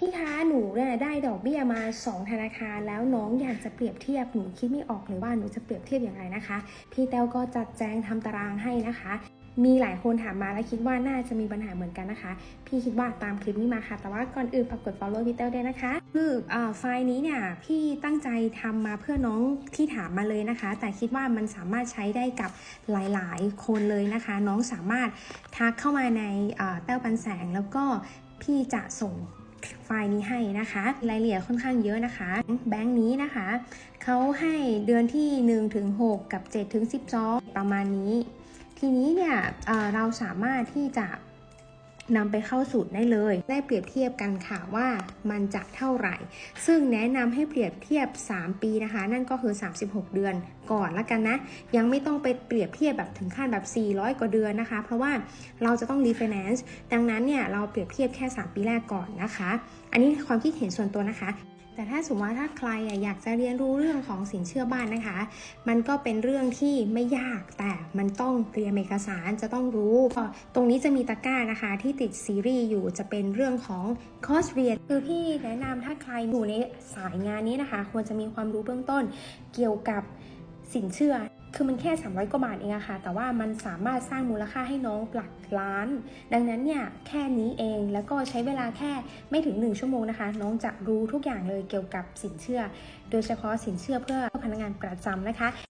พี่คะหนูเนี่ยได้ดอกเบี้ยมา2ธนาคารแล้วน้องอยากจะเปรียบเทียบหนูคิดไม่ออกเลยว่าหนูจะเปรียบเทียบอย่างไรนะคะ พี่แต้วก็จัดแจงทำตารางให้นะคะ มีหลายคนถามมาและคิดว่าน่าจะมีปัญหาเหมือนกันนะคะ พี่คิดว่าตามคลิปนี้มาค่ะ แต่ว่าก่อนอื่นฝากกด follow พี่แต้วด้วยนะคะคืออไฟล์นี้เนี่ยพี่ตั้งใจทำมาเพื่อน้องที่ถามมาเลยนะคะ แต่คิดว่ามันสามารถใช้ได้กับหลาย ๆ คนเลยนะคะ น้องสามารถทักเข้ามาในอ่าแต้วปันแสงแล้วก็พี่จะส่ง ไฟล์นี้ให้นะคะรายละเอียดค่อนข้างเยอะนะคะ แบงค์นี้นะคะเขาให้เดือนที่ 1 ถึง 6 กับ 7 ถึง 12 ประมาณนี้ ทีนี้เนี่ยเเราสามารถที่จะ นำไปเข้าสูตรได้เลย ได้เปรียบเทียบกันค่ะว่ามันจะเท่าไหร่ ซึ่งแนะนำให้เปรียบเทียบ 3 ปีนะคะ นั่นก็คือ 36 เดือนก่อนละกันนะ ยังไม่ต้องไปเปรียบเทียบแบบถึงขั้นแบบ 400 กว่าเดือนนะคะ เพราะว่าเราจะต้องรีไฟแนนซ์ดังนั้นเนี่ยเราเปรียบเทียบแค่ 3 ปีแรกก่อนนะคะ อันนี้ความคิดเห็นส่วนตัวนะคะ แต่ถ้าสมมติว่าถ้าใครอยากจะเรียนรู้เรื่องของสินเชื่อบ้านนะคะ มันก็เป็นเรื่องที่ไม่ยากแต่มันต้องเตรียมเอกสารจะต้องรู้ก็ตรงนี้จะมีตะกร้านะคะ ที่ติดซีรีส์อยู่จะเป็นเรื่องของคอร์สเรียนคือพี่แนะนำถ้าใครอยู่ในสายงานนี้นะคะ ควรจะมีความรู้เบื้องต้นเกี่ยวกับสินเชื่อ คือมันแค่ 300 กว่าบาทเองอะค่ะ แต่ว่ามันสามารถสร้างมูลค่าให้น้องหลักล้าน ดังนั้นเนี่ยแค่นี้เองแล้วก็ใช้เวลาแค่ไม่ถึง 1 ชั่วโมงนะคะ น้องจะรู้ทุกอย่างเลยเกี่ยวกับสินเชื่อ โดยเฉพาะสินเชื่อเพื่อพนักงานประจำนะคะ